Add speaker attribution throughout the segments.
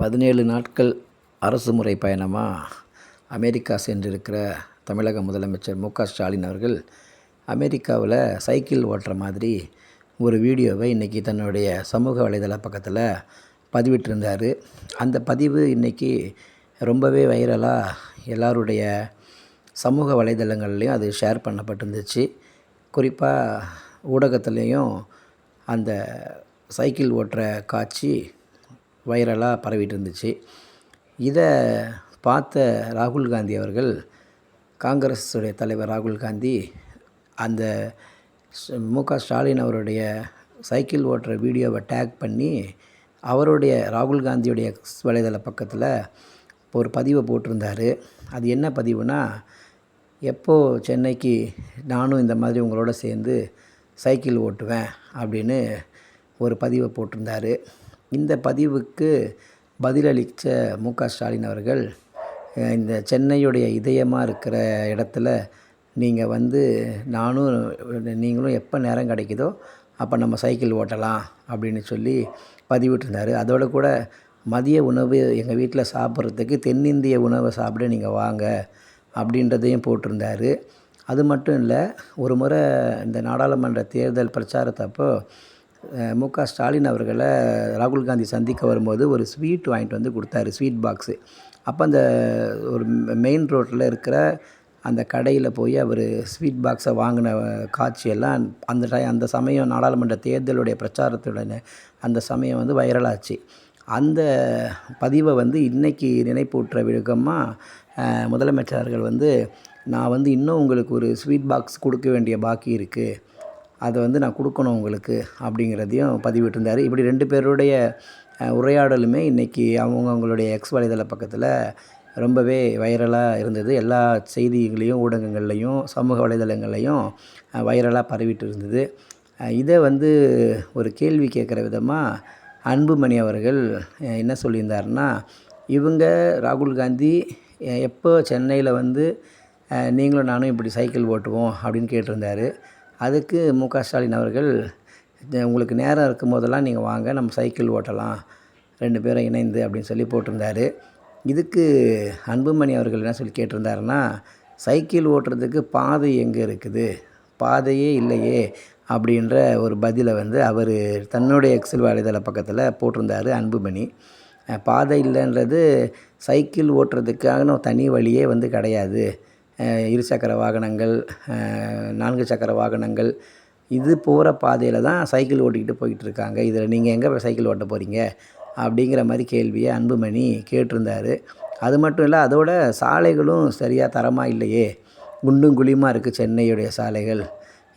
Speaker 1: பதினேழு நாட்கள் அரசு முறை பயணமாக அமெரிக்கா சென்றிருக்கிற தமிழக முதலமைச்சர் மு க ஸ்டாலின் அவர்கள் அமெரிக்காவில் சைக்கிள் ஓட்டுற மாதிரி ஒரு வீடியோவை இன்றைக்கி தன்னுடைய சமூக வலைதள பக்கத்தில் பதிவிட்டிருந்தார். அந்த பதிவு இன்றைக்கி ரொம்பவே வைரலாக எல்லாருடைய சமூக வலைதளங்கள்லேயும் அது ஷேர் பண்ணப்பட்டிருந்துச்சு. குறிப்பாக ஊடகத்துலேயும் அந்த சைக்கிள் ஓட்டுற காட்சி வைரலாக பரவிட்டு இருந்துச்சு இதை பார்த்த ராகுல் காந்தி அவர்கள் காங்கிரஸுடைய தலைவர் ராகுல் காந்தி அந்த ஸ்- மு க ஸ்டாலின் அவருடைய சைக்கிள் ஓட்டுற வீடியோவை டேக் பண்ணி அவருடைய ராகுல் காந்தியுடைய வலைதள பக்கத்தில் ஒரு பதிவை போட்டிருந்தார். அது என்ன பதிவுனா எப்போது சென்னைக்கு நானும் இந்த மாதிரி உங்களோட சேர்ந்து சைக்கிள் ஓட்டுவேன் அப்படின்னு ஒரு பதிவை போட்டிருந்தார். இந்த பதிவுக்கு பதிலளித்த மு க ஸ்டாலின் அவர்கள் இந்த சென்னையுடைய இதயமாக இருக்கிற இடத்துல நீங்கள் வந்து நானும் நீங்களும் எப்போ நேரம் கிடைக்குதோ அப்போ நம்ம சைக்கிள் ஓட்டலாம் அப்படின்னு சொல்லி பதிவிட்டிருந்தார். அதோடு கூட மதிய உணவு எங்கள் வீட்டில் சாப்பிட்றதுக்கு தென்னிந்திய உணவை சாப்பிட நீங்கள் வாங்க அப்படின்றதையும் போட்டிருந்தார். அது மட்டும் இல்லை ஒரு முறை இந்த நாடாளுமன்ற தேர்தல் பிரச்சாரத்தப்போ மு க ஸ்டாலின் அவர்களை ராகுல் காந்தி சந்திக்க வரும்போது ஒரு ஸ்வீட் வாங்கிட்டு வந்து கொடுத்தாரு ஸ்வீட் பாக்ஸு. அப்போ அந்த ஒரு மெயின் ரோட்டில் இருக்கிற அந்த கடையில் போய் அவர் ஸ்வீட் பாக்ஸை வாங்கின காட்சியெல்லாம் அந்த டைம் அந்த சமயம் நாடாளுமன்ற தேர்தலுடைய பிரச்சாரத்துடன் அந்த சமயம் வந்து வைரலாச்சு. அந்த பதிவை வந்து இன்றைக்கி நினைப்பூட்டுற விழுக்கமாக முதலமைச்சர்கள் வந்து நான் வந்து இன்னும் உங்களுக்கு ஒரு ஸ்வீட் பாக்ஸ் கொடுக்க வேண்டிய பாக்கி இருக்குது அதை வந்து நான் கொடுக்கணும் உங்களுக்கு அப்படிங்கிறதையும் பதிவிட்டிருந்தார். இப்படி ரெண்டு பேருடைய உரையாடலுமே இன்றைக்கி அவங்கவுங்களுடைய எக்ஸ் வலைதள பக்கத்தில் ரொம்பவே வைரலாக இருந்தது. எல்லா செய்திகளையும் ஊடகங்கள்லையும் சமூக வலைதளங்கள்லையும் வைரலாக பரவிட்டு இருந்தது இதை வந்து ஒரு கேள்வி கேட்குற விதமாக அன்புமணி அவர்கள் என்ன சொல்லியிருந்தாருன்னா இவங்க ராகுல் காந்தி எப்போ சென்னையில் வந்து நீங்களும் நானும் இப்படி சைக்கிள் ஓட்டுவோம் அப்படின்னு கேட்டிருந்தாரு. அதுக்கு மு க ஸ்டாலின் அவர்கள் உங்களுக்கு நேரம் இருக்கும் போதெல்லாம் நீங்கள் வாங்க நம்ம சைக்கிள் ஓட்டலாம் ரெண்டு பேரும் இணைந்து அப்படின்னு சொல்லி போட்டிருந்தாரு. இதுக்கு அன்புமணி அவர்கள் என்ன சொல்லி கேட்டிருந்தாருன்னா சைக்கிள் ஓட்டுறதுக்கு பாதை எங்கே இருக்குது? பாதையே இல்லையே அப்படின்ற ஒரு பதிலை வந்து அவர் தன்னுடைய எக்ஸல் வலைதள பக்கத்தில் போட்டிருந்தாரு அன்புமணி. பாதை இல்லைன்றது சைக்கிள் ஓட்டுறதுக்கான தனி வழியே வந்து கிடையாது. இருசக்கர வாகனங்கள் நான்கு சக்கர வாகனங்கள் இது போகிற பாதையில் தான் சைக்கிள் ஓட்டிக்கிட்டு போயிட்டு இருக்காங்க. இதில் நீங்கள் எங்கே சைக்கிள் ஓட்ட போகிறீங்க அப்படிங்கிற மாதிரி கேள்வியை அன்புமணி கேட்டிருந்தார். அது மட்டும் இல்லை அதோட சாலைகளும் சரியாக தரமாக இல்லையே? குண்டும் குழியுமாக இருக்குது சென்னையுடைய சாலைகள்?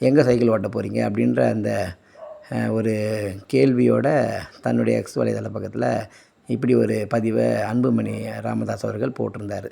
Speaker 1: எங்கே சைக்கிள் ஓட்ட போகிறீங்க அப்படின்ற அந்த ஒரு கேள்வியோட தன்னுடைய எக்ஸ் வலைதள பக்கத்தில் இப்படி ஒரு பதிவை அன்புமணி ராமதாஸ் அவர்கள் போட்டிருந்தார்.